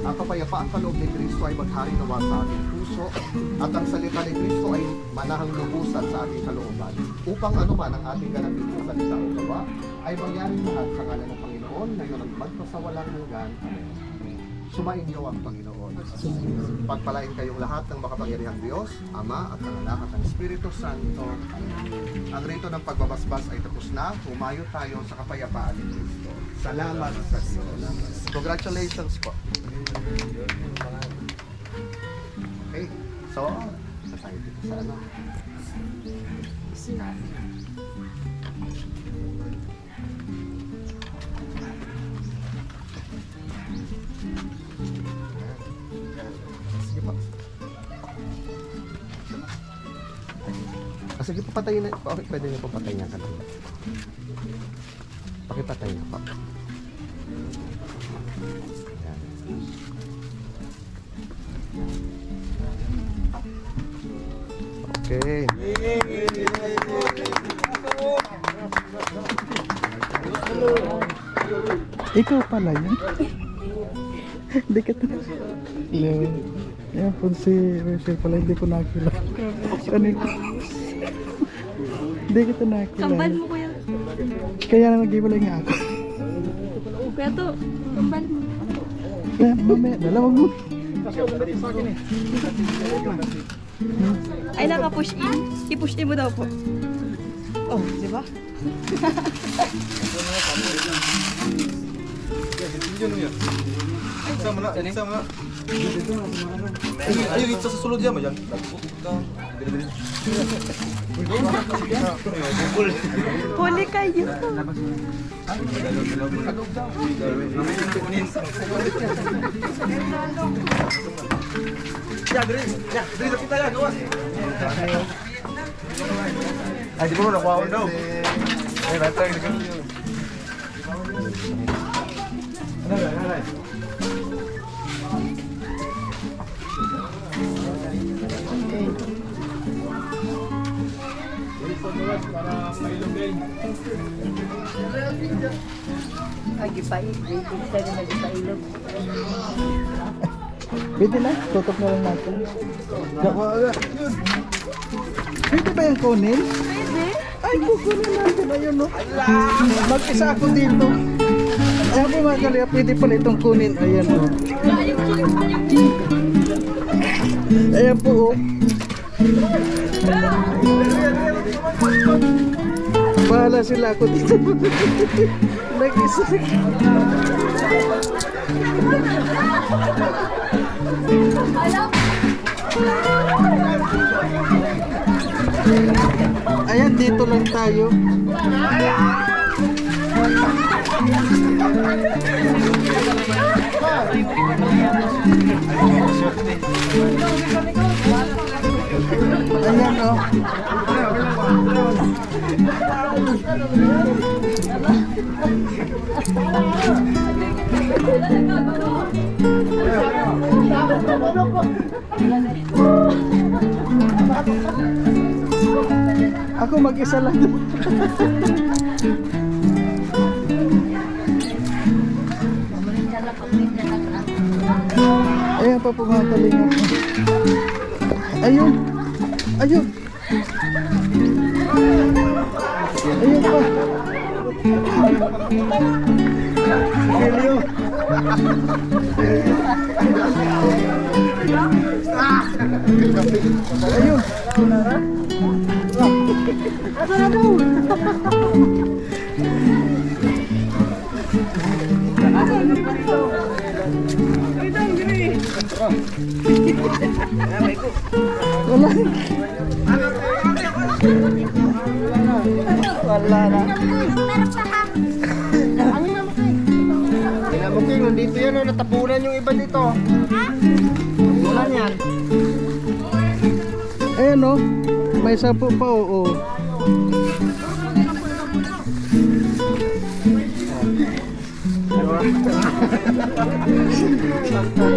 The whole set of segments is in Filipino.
Ang kapayapaan sa loob ni Kristo ay maghari nawa sa ating puso at ang salita ni Kristo ay manahang lubusan sa ating kalooban upang anuman ang ating ganapin sa salita o gawa ay mangyari lahat sa ngalan ng Panginoon ngayon ang magpasawalang hanggan. Amen. Sumain niyo ang Panginoon. Pagpalain kayong lahat ng makapangyarihang Diyos, Ama at ng Anak at ng Espiritu Santo. Ang rito ng pagbabasbas ay tapos na. Humayo tayo sa kapayapaan ni Kristo. Salamat sa Diyos. Congratulations po. Okay, so, sa tayo dito sa ano? Sige po. Ah, sige po, patayin na. Okay, pwede niyo po patayin niya kanina. Pakipatay niya po. Okay. Ikaw pala yun. Hindi kita. Hello. Yan po si Rachel pala, hindi ko nakilala. Ano? Hindi kita nakilala. Kambal mo kuya. Kaya na nag-iwalay nga ako. Kuya to, kambal mo. Mamaya, dalawa mo. Ay, naka-push in. I-push in mo daw po. Oh, di ba? Sama na, sama na. Ayo, isa sa sulod yan, mayan. Huli kayo. Ya, diri. Ya, diri sa kita yan, gawas. Ay, di mo na nakuha daw. Ay, rata yun. Gipailog. Grade 6 na gipailog. Pwede na, tutok na lang natin. Naku, aga. Pwede ba yung kunin? Pwede. Ay, kukunin natin. Ayun, no? Mag-isa ako dito. Po mga kalya, pwede pala itong kunin. Ayan, no? Ayan po, oh. Bahala sila ako dito. Nag-isa. Ayan, dito lang tayo. Ayan, oh. Ako mag-isa lang. Ayan pa po mga kalinga. Ayun. Ayun. Ayun pa. Silyo. Ayun. Wala. Wala na. Pinamuking, nandito yan o, natapunan yung iba dito. Wala yan. Ayan oh. May sampu pa oo. Kaya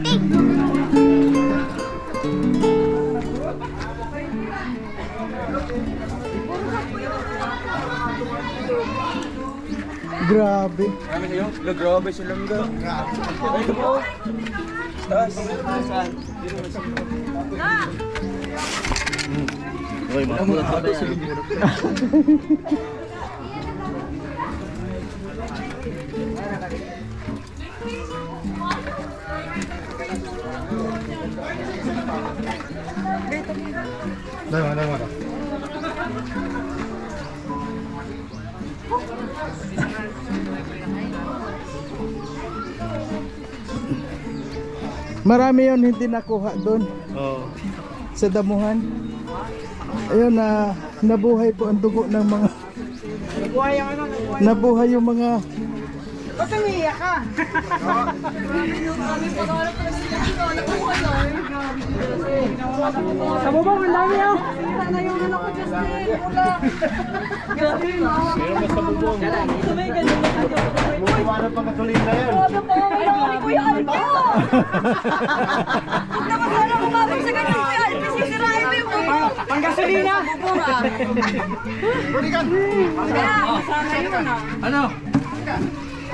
daigdig. Grabe. Marami kayo? Lo, grabe sila mga. Ay, ito po. Taas. Saan? Uy, mga pula pa Dama, dama. Marami yon hindi nakuha doon Oo. sa damuhan. Ayun na nabuhay po ang dugo ng mga Nabuhay yung mga Bumaba na pang gasolina yan. Ay, Kuya Alvin! Huwag naman sana kumabag sa ganyan, Kuya Alvin. Sisirain mo yung bubo. Panggasolina! Bubura. Kaya, sana yun ah.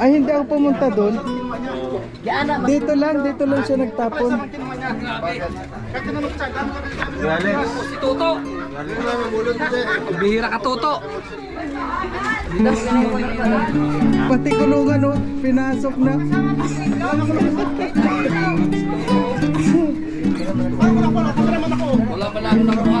Ay, hindi ako pumunta doon. Dito lang, dito lang siya nagtapon. Si Toto. Bihira ka Toto. Pati kulungan, oh, pinasok na. Wala pa na ako nakuha.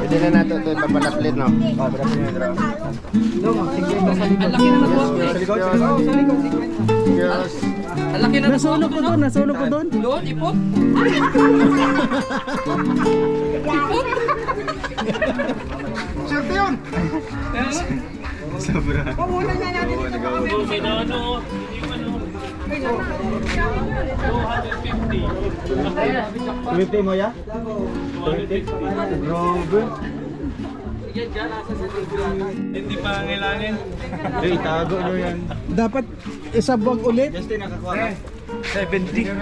Pwede na nato ito papalaplit, no? Ang laki na nakuha. Sa likod, sa likod. Girls. Ang laki na Nasunog ko doon, nasunog ko doon. Doon, ipot. Swerte yun! Swerte mo, ya? Swerte? Grabe. Hindi pa ngailangan. Eh, itago nyo yan. Dapat isabwag ulit. Just nakakuha ka. 70.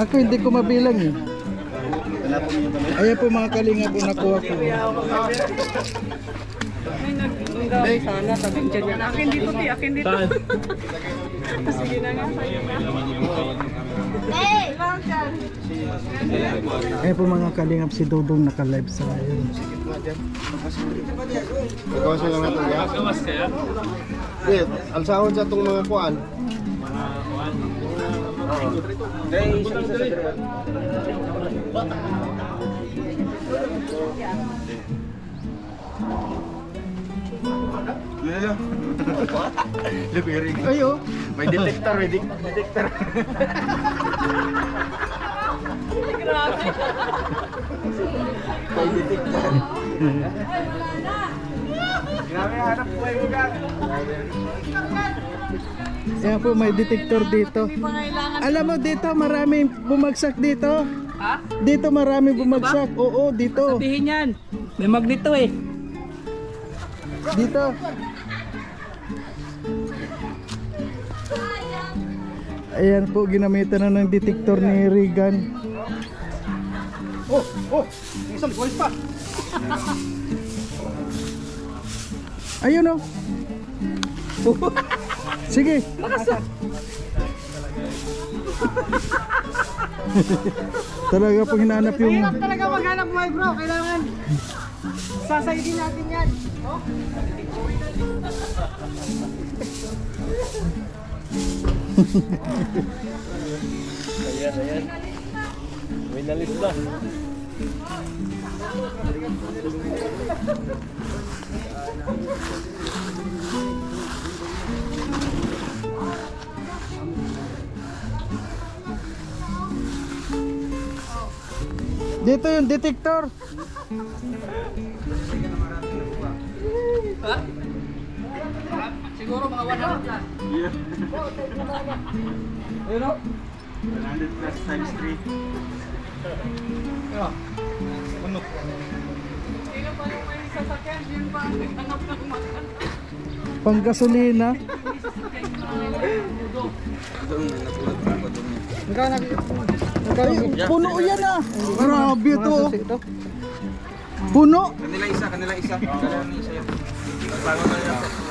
Ako hindi ko mabilang eh. Ayan po mga kalinga po nakuha ko. Akin dito, ti. Akin dito. Hey, welcome. Ayan po mga kalingap si Dodong naka-live sa ngayon. Ikaw sila nga ito, ya? Gawas kaya? Eh, alsahon sa itong mga kuan. Lupiring. Ayo. May detector, may detector. May detector. Grabe, hanap buhay mo ka. Ayan po may detector dito. Alam mo dito maraming bumagsak dito. Ha? Dito marami bumagsak. Oo, dito. Sabihin yan. May magnito eh. Dito. Ayan po, ginamitan na ng detector ni Regan. Oh, oh! Isang voice pa! Ayun oh. Sige. Talaga pag hinanap yung... Hirap talaga maghanap buhay, bro. Kailangan sasaydin natin yan. May nalis ba? Dito yung detector. Ha? Siguro mga 100 lang. Ayun o. 100 plus times 3. Panggasolina. Ay, puno yan ah. Grabe ito. oh. Puno. Kanila isa, kanila isa. Kanila isa yan. Bago kanila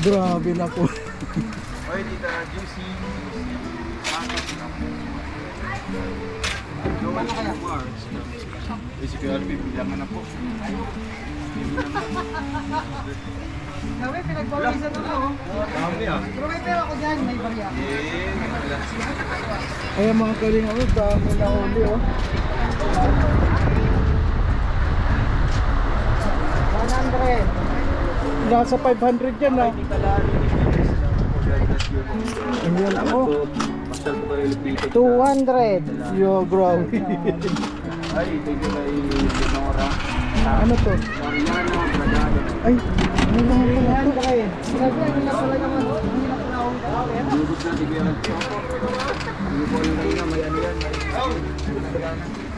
Grabe na po. Oy, dito, juicy. Jowa na kaya? Isip ko Alvin, bilangan na po. Gawi, pinagbawisan ako. Dami ah. Pero may pera ko dyan, may barya. Ayan mga kalinga, oh, dami na huli oh. 100. Nasa 500 yan ah. Ayan lupitin. 200. Yo, grabe. Ay, thank you kay Lenora. ano to? Ay, ano lang pala to? 100. Sinabi, ang hirap pala naman. Ang hirap pala akong kawin. Lubos na, sige yan.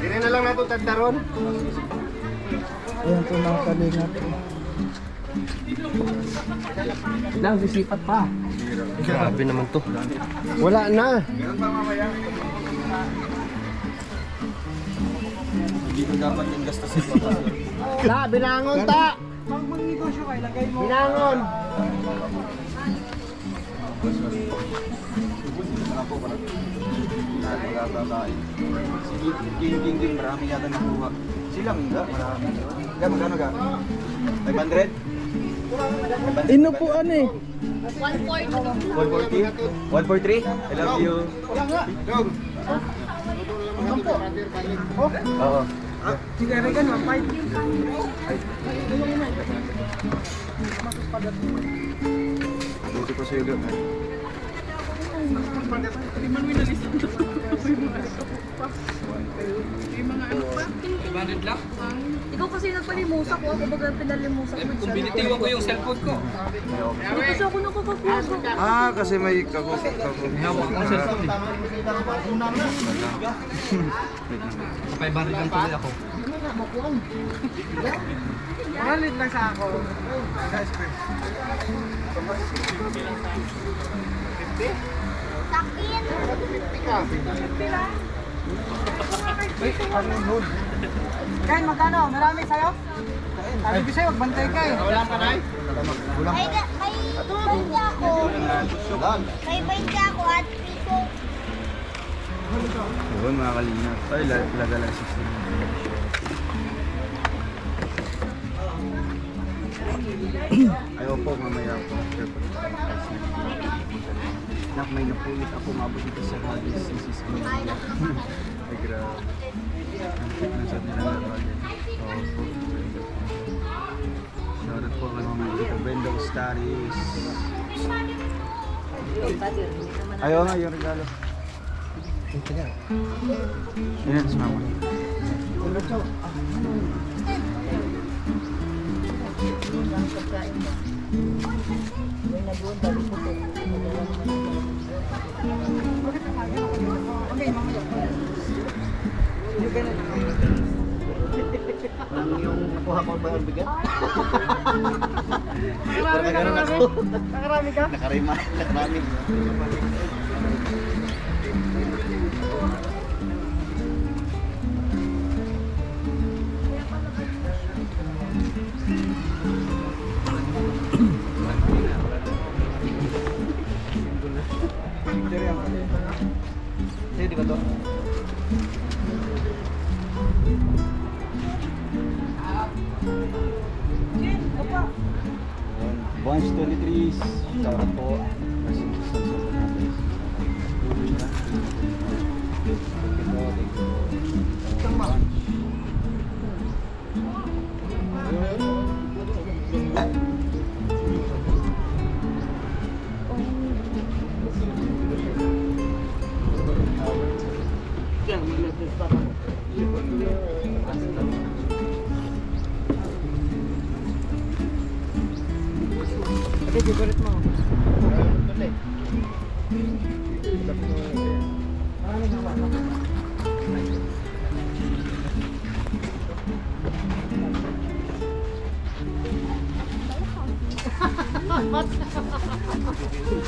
Hindi na lang nato tagdaron. Ayan po mga kalinga. Lang, sisipat pa. Grabe naman to. Wala na. Hindi ko dapat yung gastusin pa. Ta, binangon ta! Pag magnegosyo ka, ilagay mo. Binangon! Marami yata nakuha. Silang nga, marami. Ga, magkano ga? 500? Inupuan eh. 140? 143? I love you. Oo. Sigari ka naman, 5. Buti ko sa'yo, Gab. Ikaw kasi nagpalimusak ko, ako baga pinalimusak mo siya. Binitiwan ko yung cellphone ko. Hindi kasi ako nakakapuso. Ah, kasi may kako. Hawak ko cellphone eh. Sa 500 lang tuloy ako. Malit lang sa ako. Kain, magkano? Marami sa'yo? Sabi ko sa'yo, magbantay ka eh. Wala pa na May, may 20 ako. May 20 ako at piso. Yun, mga kalingap. Ay, la- laga lang 16. Ayaw po, mamaya po. After po. Nak, may napulit ako mabot dito sa Hadis. This is me. Ay, grabe. Ang cute na sabi nila bagay. Oo po. Shoutout po kay mga dito. Bendong Studies. Ayaw nga, yung regalo. Yan, sa mama. Okay, mamaya. yung nakuha mo ba yung bigat? Nakarami ka, nakarami. Nakarami ka? Nakarima, nakarami. Di ba to? Bunch 23, shout out po. Kasi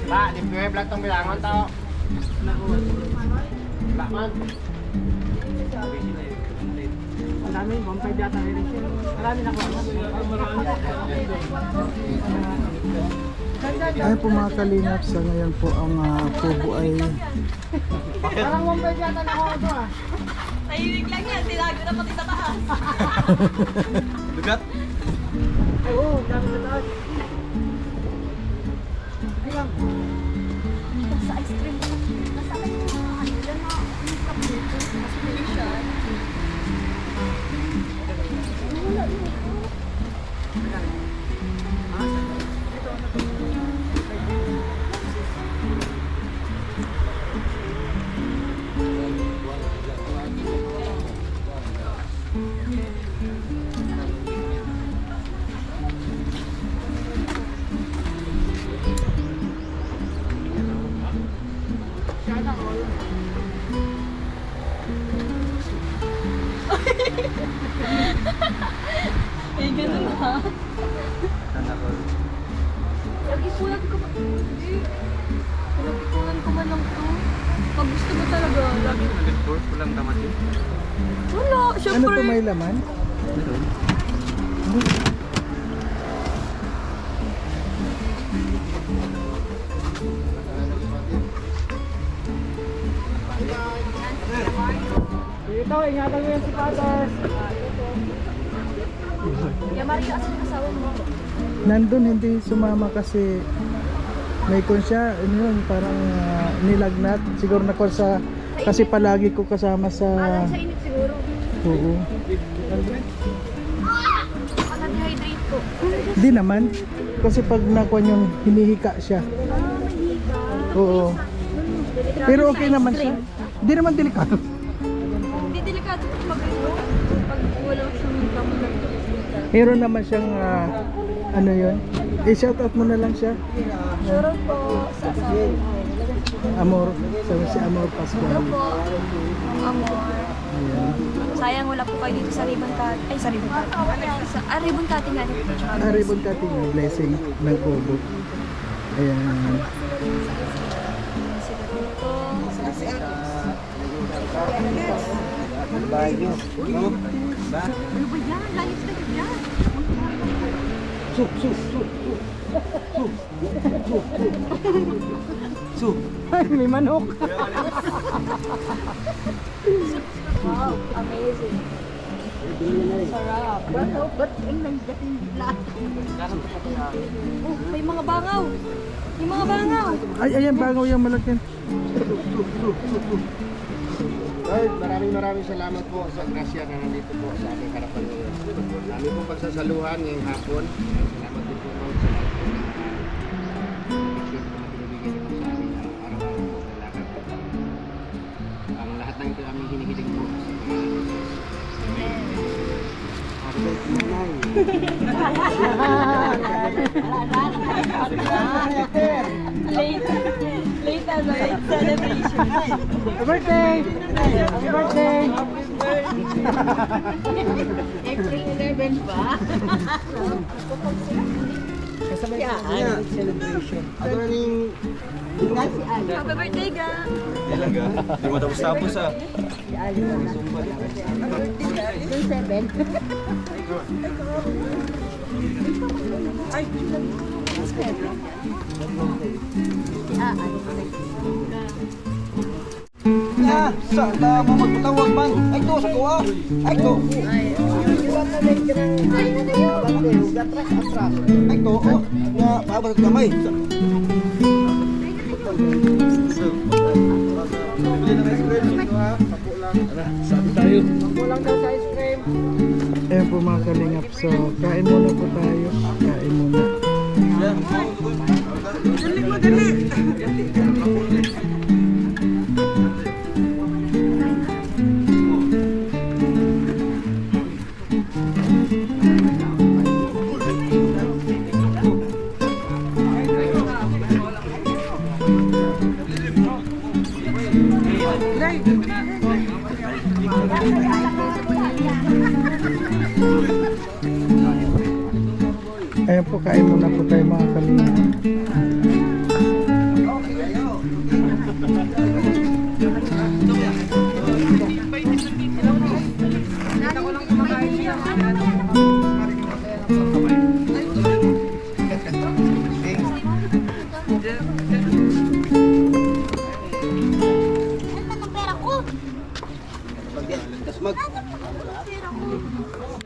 Ba, di pwede lang itong bilangon tao. Bakman. Marami, bumpay data rin siya. Marami na ko. Ay po mga kalingap, sa ngayon po ang uh, kubo ay Parang bumpay data na ako ito ah. Tahimik lang yan. Tinago na pati sa taas. Lugat? Oo, Dito, ingatan mo yan si Father. Kaya Maria, asan yung asawa mo? Nandun hindi sumama kasi may kon siya, ano yun, parang ah, nilagnat. Siguro na sa, kasi palagi ko kasama sa, Alam sa init siguro. oo. Baka na-dehydrate ko. Di naman. Kasi pag nakuha yung hinihika siya. Oo. Pero okay naman siya. Di naman delikado. Meron naman siyang, ah, ano yun. I-shout out mo na lang siya. Po sa asawa mo. Amor. Sabi si Amor Pascual. po, amor. Ayan. Sayang wala po kayo dito sa ribbon cut. Ay, sa ribbon cut. Sa, ah, ribbon cutting dito. Tsaka Ah, ribbon cutting na blessing ng Kobo. Ayan. Sila dito. Ano ba yan? Lalis na yan. Ay, may manok. Wow, amazing. Sarap. Ba't ang nandiyan lahat? Oh, may mga bangaw. May mga bangaw. Ay, ayan, bangaw yung malaki. Lord, maraming maraming salamat po sa grasya na nandito po sa aming harapan ngayon. Dami pong pagsasaluhan ngayong hapon. Salamat din po Lord sa lahat po. Appreciate po na pinibigyan niyo po sa amin araw-araw po na lakad. Ang lahat ng ito aming hinihiling po sa pangalan ni Jesus. Late. Late ano, celebration. Happy birthday! Happy birthday! April 11 ba? Kasabay ko yeah. celebration. Ano na yung Happy birthday, ga. Talaga? Hindi mo tapos-tapos ah. Yung 7. Ah, sa ta mo magtawag man. Ay to sa kuha. Ay to. Ay to. Oh, nga paabot kamay. Kulang daw sa ice cream. Ayan po mga kalingap. So, kain muna po tayo. Kain muna. Ayan po, kain